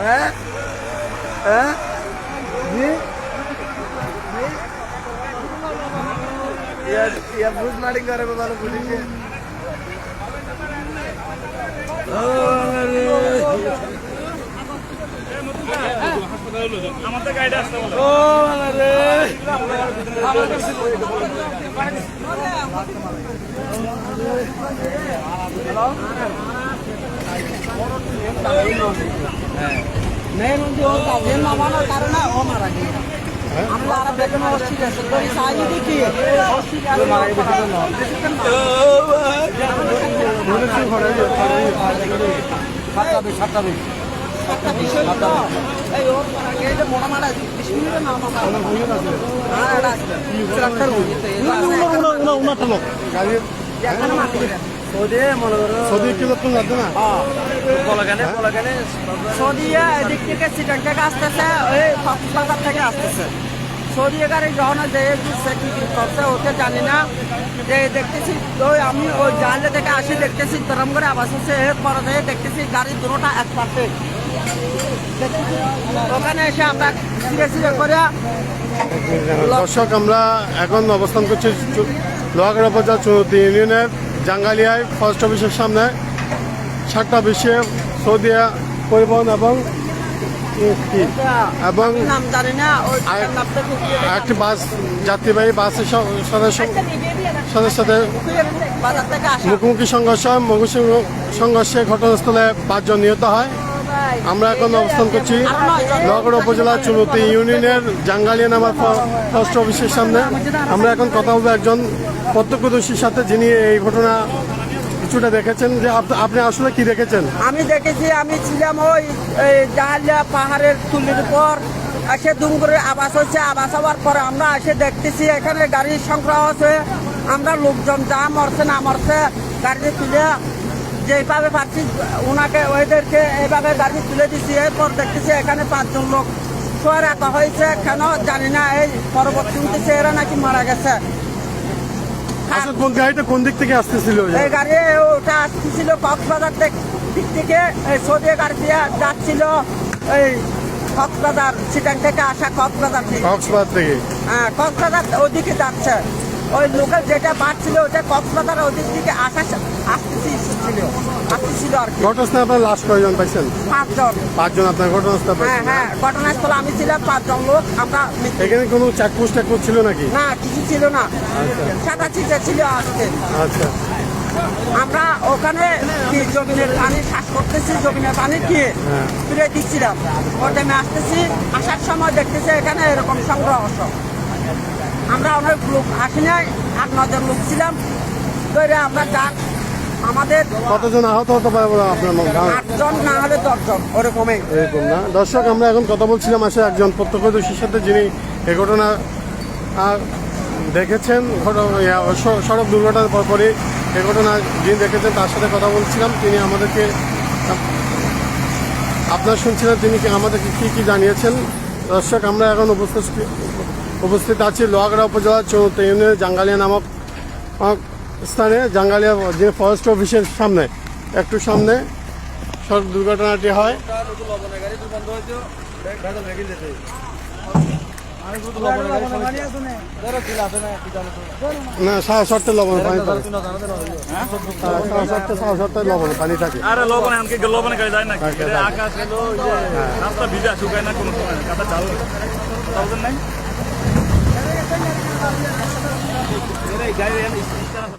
হ্যাঁ হ্যাঁ জি ইয়া ইয়া বুঝ মারি মেন যে ওর কাজে নামানোর কারণে ও মারা গিয়ে আমরা সাতটা বিশ সাতটা বিশ সাতটা বিশ আসতেছে গাড়ি যখন কি করছে ওকে জানি না যে দেখতেছি আমি ওই জালে থেকে আসি, দেখতেছি, গরম করে আবাস হচ্ছে এরপর দেখতেছি গাড়ি দুটোটা এক পাশে ওখানে এসে আমরা সিরে সিরে করে দর্শক আমরা এখন অবস্থান করছি লোহাগড়া উপজেলা চৌধুরী ইউনিয়নের জাঙ্গালিয়ায় ফার্স্ট অফিসের সামনে। সাতটা বিশ্বে সৌদিয়া পরিবহন এবং এবং। একটি বাস যাত্রীবাহী বাসের সদস্য সদস্যের সাথে বাজার মুখোমুখি সংঘর্ষ মুখোমুখি সংঘর্ষে ঘটনাস্থলে পাঁচজন নিহত হয়। আমরা এখন অবস্থান করছি লোহাগড়া উপজেলা চুনতি ইউনিয়নের জাঙ্গালিয়া নামার ফার্স্ট অফিসের সামনে। আমরা এখন কথা বলব একজন প্রত্যক্ষদর্শীর সাথে যিনি এই ঘটনা কিছুটা দেখেছেন। যে আপনি আসলে কি দেখেছেন? আমি দেখেছি, আমি ছিলাম ওই জাহালিয়া পাহাড়ের তুলির উপর। এসে দুম করে আবাস হচ্ছে আবাস হওয়ার পরে আমরা এসে দেখতেছি, এখানে গাড়ির সংখ্যা আছে। আমরা লোকজন যা মরছে না মরছে গাড়িতে তুলে যেভাবে পাচ্ছি ওনাকে ওদেরকে এইভাবে গাড়ি তুলে দিচ্ছি এরপর দেখতেছি এখানে পাঁচজন লোক শোয়া রাখা হয়েছে। কেন জানি না এই পরবর্তী উঠেছে এরা নাকি মারা গেছে। আসলে কোন গাড়িটা কোন দিক থেকে আসতেছিল? এই গাড়ি ওটা আসতেছিল কক্সবাজার দিক থেকে। এই সৌদি গাড়ি দিয়ে যাচ্ছিল এই কক্সবাজার সিটাং থেকে আসা কক্সবাজার থেকে। কক্সবাজার থেকে? হ্যাঁ কক্সবাজার ওদিকে যাচ্ছে। ওই লোকাল যেটা বাড়ছিল ওটা কক্সবাজার ওদিক থেকে আসা আসতেছি ছিল। আসতেছিল আর কি। ঘটনাস্থলে আপনার লাশ কয়জন পাইছেন? পাঁচজন। পাঁচজন আপনার ঘটনাস্থলে হ্যাঁ হ্যাঁ ঘটনাস্থলে আমি ছিলাম পাঁচজন লোক আমরা এখানে কোনো চেকপোস্ট টেকপোস্ট ছিল নাকি? না কিছু ছিল না। সাদা চিঠে ছিল আজকে। আচ্ছা। আমরা ওখানে জমিনের পানি শ্বাস করতেছি জমিনের পানি কি ফিরে দিচ্ছিলাম। ও টাইমে আসতেছি আসার সময় দেখতেছি এখানে এরকম সংগ্রহ আমরা অনেক লোক আসি নাই আট নজন লোক ছিলাম। আমরা যাক। আমাদের কতজন আহত হতে পারে আপনার আটজন না হলে দশজন ওরকমই। এরকম না। দর্শক আমরা এখন কথা বলছিলাম আসলে একজন প্রত্যক্ষদর্শীর সাথে যিনি এই ঘটনা দেখেছেন। সড়ক দুর্ঘটনার পরপরই এই ঘটনা যিনি দেখেছেন তার সাথে কথা বলছিলাম। তিনি আমাদেরকে আপ- আপনারা শুনছিলেন তিনি আমাদেরকে কি কি জানিয়েছেন। দর্শক আমরা এখন উপস্থিত উপস্থিত আছি লোহাগড়া উপজেলার চৌদ্দ ইউনিয়নের জাঙ্গালিয়া নামক স্থানে। জাঙ্গালিয়া যে ফরেস্ট অফিসের সামনে একটু সামনে সড়ক দুর্ঘটনাটি হয়। না সাড়ে সাতটা লবণ পানি সাড়ে সাতটা সাড়ে সাতটায় লবণ পানি থাকে। আরে লবণে আনকে লবণে গাড়ি যায় নাকি? আকাশ হলো ওই যে রাস্তা ভিজা শুকায় না কোনো সময় চাল। কথা Nereye? Gayrı yana